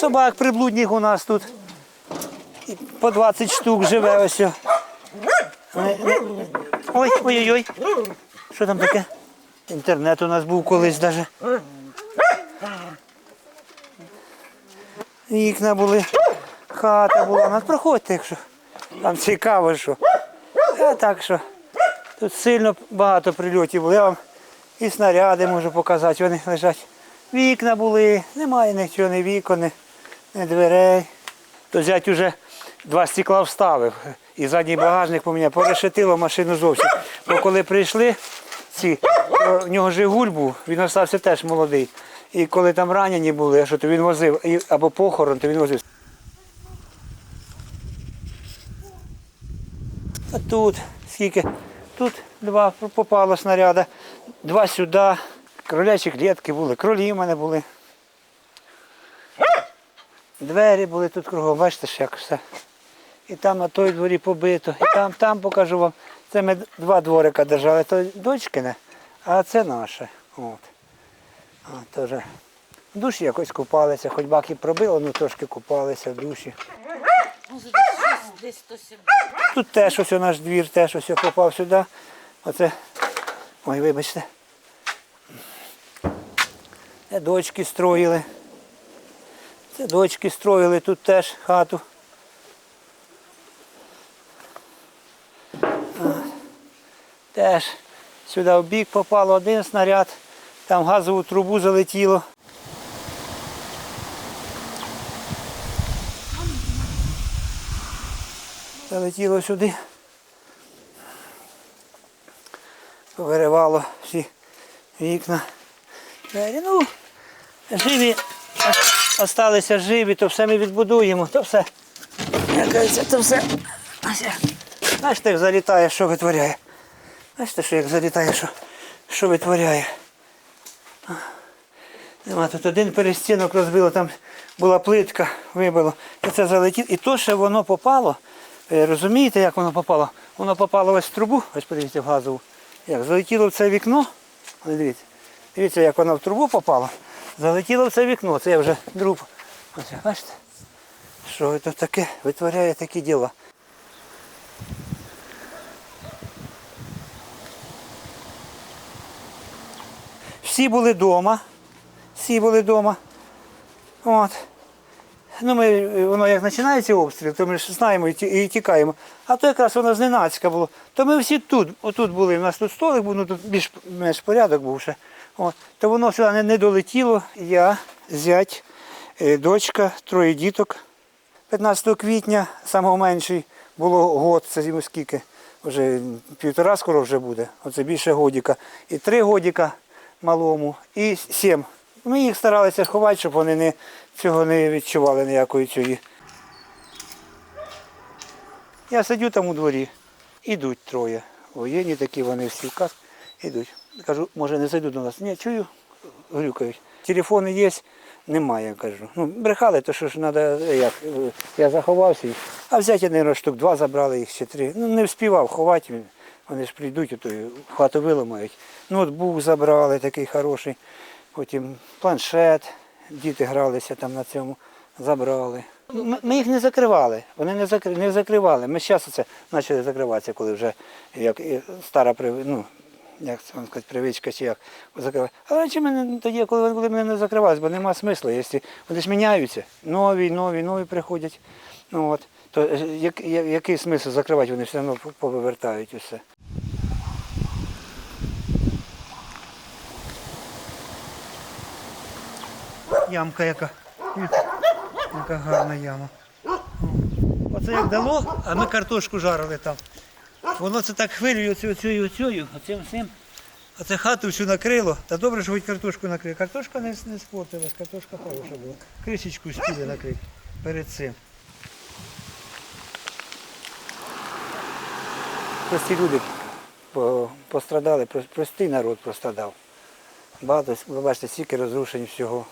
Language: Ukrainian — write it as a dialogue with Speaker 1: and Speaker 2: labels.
Speaker 1: Собак приблудних у нас тут. По 20 штук живе ось. Не- не- ой-ой-ой. Що там таке? Інтернет у нас був колись навіть. Вікна були, хата була. Ну, проходьте, якщо вам цікаво, що. А так що. Тут сильно багато прильотів було. Я вам і снаряди можу показати. Вони лежать. Вікна були, немає нічого, ні вікон, дверей. То зять уже два стекла вставив. І задній багажник поміняв, порешетило машину зовсім. Бо коли прийшли, ці, то в нього Жигуль був, він остався теж молодий. І коли там ранені були, що то він возив, або похорон, то він возив. А тут скільки? Тут два попало снаряда, два сюди. Кролячі клітки були, кролі в мене були. Двері були тут кругом, бачите, ж як все. І там на той дворі побито, і там, там покажу вам. Це ми два дворика держали, то дочкине, а це наше. От. Теж. В душі якось купалися, хоч баки пробило, ну трошки купалися в душі. Тут теж ось наш двір, теж ось попав сюди. Оце. Ой, вибачте. Дочки строїли. Дочки строїли тут теж хату. Теж сюди в бік попало один снаряд, там газову трубу залетіло. Залетіло сюди. Повиривало всі вікна. Ну, живі, осталися живі, то все ми відбудуємо, то все. Як кажеться, то все. Ось як. Залітає, що витворяє. Бачите, що як залітає, що, що витворяє. Нема тут один перестінок розбило, там була плитка, вибило. І це залетіло. І то, що воно попало, розумієте, як воно попало? Воно попало ось в трубу, ось подивіться в газову. Як залетіло в це вікно. Дивіться. Дивіться, як воно в трубу попало. Залетіло в це вікно. Це я вже друг. Ось, бачите? Що це таке витворяє такі діла. Всі були вдома. Всі були вдома. От. Ну, ми, воно як починається обстріл, то ми ж знаємо і, тікаємо. А то якраз воно зненацька було. То ми всі тут, отут були. У нас тут столик був, ну тут більш менш порядок був ще. От. То воно сюди не, не долетіло. Я, зять, е, дочка, троє діток. 15 квітня, самого менший, було год, це йому скільки, вже півтора скоро вже буде, оце більше годіка. І три годіка малому, і сім. Ми їх старалися ховати, щоб вони не, цього не відчували ніякої цієї. Я сидю там у дворі, ідуть троє. Воєнні такі вони всі кас, ідуть. Кажу, може не зайду до нас. Ні, чую, грюкають. Телефони є, немає, кажу. Ну, брехали, то що ж треба, як, е, я заховався, а взяти, мабуть, штук два забрали їх чи три. Ну, не вспівав ховати, вони ж прийдуть, хату виламають. Ноутбук забрали, такий хороший, потім планшет, діти гралися там на цьому, забрали. Ми, їх не закривали, вони не, закри, не закривали. Ми зараз це почали закриватися, коли вже як стара ну, як це вам сказати, привичка чи як закривати. А раніше мене тоді, коли вони мене не закривалися, бо нема смислу. Якщо вони ж міняються, нові, нові, нові приходять. Ну, от, то е, як, який смисл закривати, вони все одно повивертають усе. Ямка яка. Яка гарна яма. Оце як дало, а ми картошку жарили там. Воно це так хвилює оцю, оцю, оцю, оцим всім. А це хату всю накрило. Та добре, що хоч картошку накрили. Картошка не, не спортилась, картошка хороша була. Кришечку спіли накрити перед цим. Прості люди пострадали, про- простий народ пострадав. Багато, ви бачите, стільки розрушень всього.